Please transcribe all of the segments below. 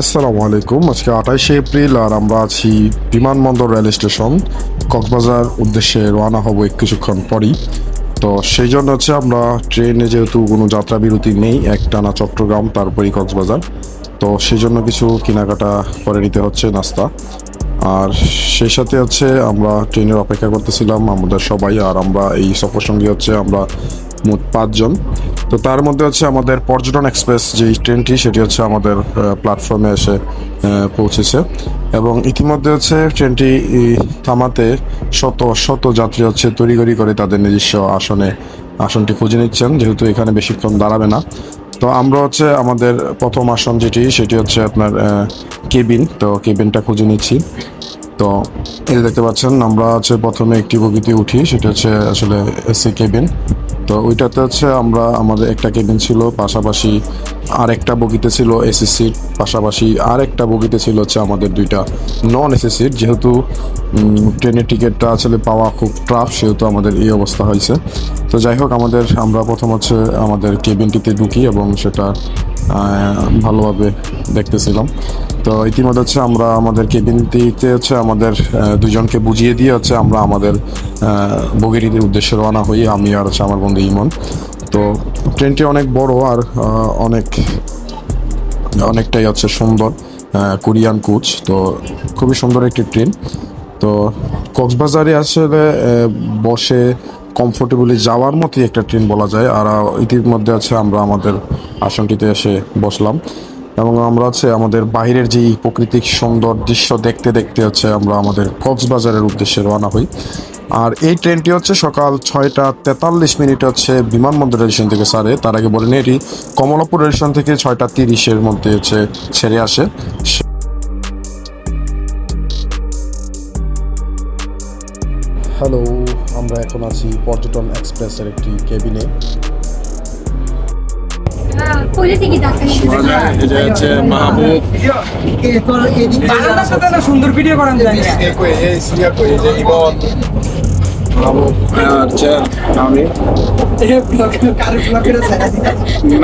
আসসালামু আলাইকুম। আজকে আঠাইশে এপ্রিল আর আমরা আছি বিমানবন্দর রেল স্টেশন। কক্সবাজার উদ্দেশ্যে রওনা হব কিছুক্ষণ পরই। তো সেই জন্য হচ্ছে আমরা ট্রেনে যেহেতু কোনো যাত্রা বিরতি নেই একটানা চট্টগ্রাম, তারপরেই কক্সবাজার। তো সেই জন্য কিছু কেনাকাটা করে নিতে হচ্ছে নাস্তা। আর সেই সাথে হচ্ছে আমরা ট্রেনের অপেক্ষা করতেছিলাম আমাদের সবাই, আর আমরা এই সফর সঙ্গী হচ্ছে আমরা মোট পাঁচজন। তো তার মধ্যে হচ্ছে আমাদের পর্যটন এক্সপ্রেস যে ট্রেনটি, সেটি হচ্ছে আমাদের প্ল্যাটফর্মে এসে পৌঁছেছে। এবং ইতিমধ্যে হচ্ছে ট্রেনটি থামাতে শত শত যাত্রী হচ্ছে তড়িঘড়ি করে তাদের নিজস্ব আসনে, আসনটি খুঁজে নিচ্ছেন। যেহেতু এখানে বেশিক্ষণ দাঁড়াবে না। তো আমরা হচ্ছে আমাদের প্রথম আসন যেটি, সেটি হচ্ছে আপনার কেবিন। তো কেবিনটা খুঁজে নিচ্ছি। তো এই দেখতে পাচ্ছেন, আমরা হচ্ছে প্রথমে একটি বগিতে উঠি, সেটা হচ্ছে আসলে এসি কেবিন। তো ওইটাতে হচ্ছে আমরা আমাদের একটা কেবিন ছিল, পাশাপাশি আর একটা বগিতে ছিল এসি সিট পাশাপাশি আর একটা বগিতে ছিল হচ্ছে আমাদের দুইটা নন এসি সিট যেহেতু ট্রেনের টিকিটটা আসলে পাওয়া খুব ট্রাফ সেহেতু আমাদের এই অবস্থা হয়েছে। তো যাই হোক, আমাদের, আমরা প্রথম হচ্ছে আমাদের কেবিনটিতে ঢুকি এবং সেটা ভালোভাবে দেখতেছিলাম। তো ইতিমধ্যে হচ্ছে আমরা আমাদের কেবিনটিতে হচ্ছে আমাদের দুজনকে বুঝিয়ে দিয়ে হচ্ছে আমরা আমাদের বগিরিদের উদ্দেশ্যে রওনা হই। আমি আর হচ্ছে আমার বন্ধু ইমন। তো ট্রেনটি অনেক বড় আর অনেক, অনেকটাই হচ্ছে সুন্দর কোরিয়ান কোচ। তো খুবই সুন্দর একটি ট্রেন তো কক্সবাজারে আসলে বসে কমফোর্টেবলি যাওয়ার মতোই একটা ট্রেন বলা যায়। আর ইতিমধ্যে আছে আমরা আমাদের আসনটিতে এসে বসলাম। এবং আমরা হচ্ছে আমাদের বাইরের যেই প্রাকৃতিক সুন্দর দৃশ্য দেখতে দেখতে হচ্ছে আমরা আমাদের কক্সবাজারের উদ্দেশ্যে রওনা হই। আর এই ট্রেনটি হচ্ছে সকাল ছয়টা তেতাল্লিশ মিনিট হচ্ছে বিমানবন্দর রেল স্টেশন থেকে ছাড়ে তার আগে বলেন এটি কমলাপুর রেল স্টেশন থেকে ছয়টা তিরিশের মধ্যে হচ্ছে ছেড়ে আসে। হ্যালো আমরা এখন আছি পর্যটন এক্সপ্রেসের একটি কেবিনে। সুন্দর ভিডিও করেন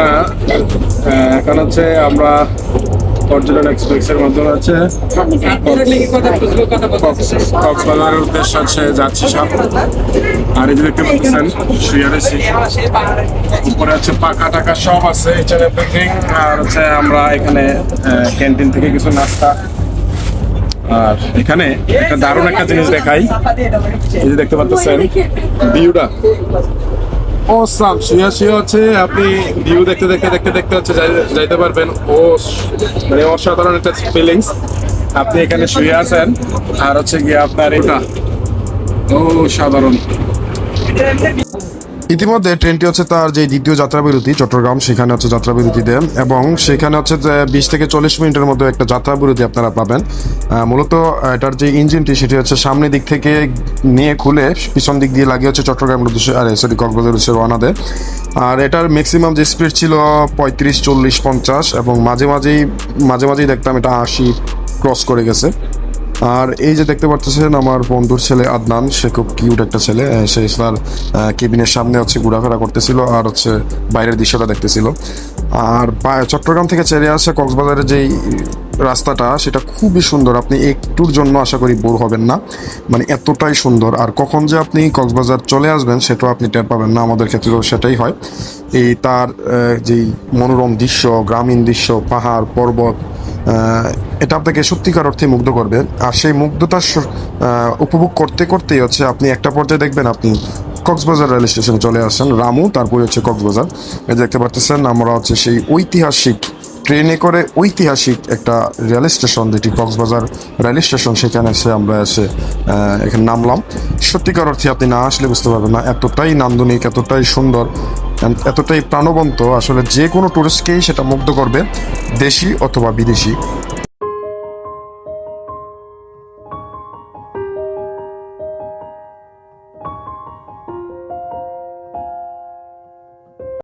না এখন হচ্ছে আমরা পর্যটন এক্সপ্রেসের মাধ্যমে হচ্ছে কক্সবাজারের উদ্দেশ্যে হচ্ছে যাচ্ছি সব। আর এই যে দেখতে পাচ্ছেন শুয়ে রয়েছি উপরে হচ্ছে পাকা টাকা সব আছে এছাড়া এভরিথিং আর হচ্ছে আমরা এখানে ক্যান্টিন থেকে কিছু নাস্তা। আর এখানে একটা দারুণ একটা জিনিস দেখাই। এই যে দেখতে পাচ্ছেন, ভিউটা। ও সাম শুয়ে শুয়ে হচ্ছে আপনি ভিউ দেখতে দেখতে দেখতে দেখতে হচ্ছে যাইতে পারবেন। ও মানে অসাধারণ একটা ফিলিংস আপনি এখানে শুয়ে আছেন। আর হচ্ছে গিয়ে আপনার এটা। ও, সাধারণ। ইতিমধ্যে ট্রেনটি হচ্ছে তার যে দ্বিতীয় যাত্রা বিরতি চট্টগ্রাম, সেখানে হচ্ছে যাত্রা বিরতি দেন এবং সেখানে হচ্ছে যে বিশ থেকে চল্লিশ মিনিটের মধ্যে একটা যাত্রা বিরতি আপনারা পাবেন। মূলত এটার যে ইঞ্জিনটি, সেটি হচ্ছে সামনের দিক থেকে নিয়ে খুলে পিছন দিক দিয়ে লাগিয়ে হচ্ছে চট্টগ্রাম সরি কক্সবাজার উদ্দেশ্যে রওনা দেয়। আর এটার ম্যাক্সিমাম যে স্পিড ছিল পঁয়ত্রিশ, চল্লিশ, পঞ্চাশ এবং মাঝে মাঝেই মাঝে মাঝেই দেখতাম এটা আশি ক্রস করে গেছে। আর এই যে দেখতে পাচ্ছেন আমার বন্ধুর ছেলে আদনান, সে খুব কিউট একটা ছেলে। সে তার কেবিনের সামনে হচ্ছে ঘোরাফেরা করতেছিল আর হচ্ছে বাইরের দৃশ্যটা দেখতেছিল। আর চট্টগ্রাম থেকে ছেড়ে আসা কক্সবাজারের যেই রাস্তাটা, সেটা খুবই সুন্দর। আপনি একটুর জন্য আশা করি বোর হবেন না। মানে এতটাই সুন্দর। আর কখন যে আপনি কক্সবাজার চলে আসবেন, সেটাও আপনি টের পাবেন না। আমাদের ক্ষেত্রেও সেটাই হয়। এই তার যেই মনোরম দৃশ্য, গ্রামীণ দৃশ্য, পাহাড়, পর্বত এটা আপনাকে সত্যিকার অর্থে মুগ্ধ করবে। আর সেই মুগ্ধতা উপভোগ করতে করতেই হচ্ছে আপনি একটা পর্যায়ে দেখবেন আপনি কক্সবাজার রেল স্টেশনে চলে আসেন, রামু, তারপরে হচ্ছে কক্সবাজার। এই দেখতে পাচ্ছেন আমরা হচ্ছে সেই ঐতিহাসিক ট্রেনে করে ঐতিহাসিক একটা রেল স্টেশন, যেটি কক্সবাজার রেল স্টেশন, সেখানে এসে আমরা এসে এখানে নামলাম। সত্যিকার অর্থে আপনি না আসলে বুঝতে পারবেন না, এতটাই নান্দনিক, এতটাই সুন্দর এতটাই প্রাণবন্ত আসলে যে কোনো টুরিস্টকেই সেটা মুগ্ধ করবে দেশি অথবা বিদেশি।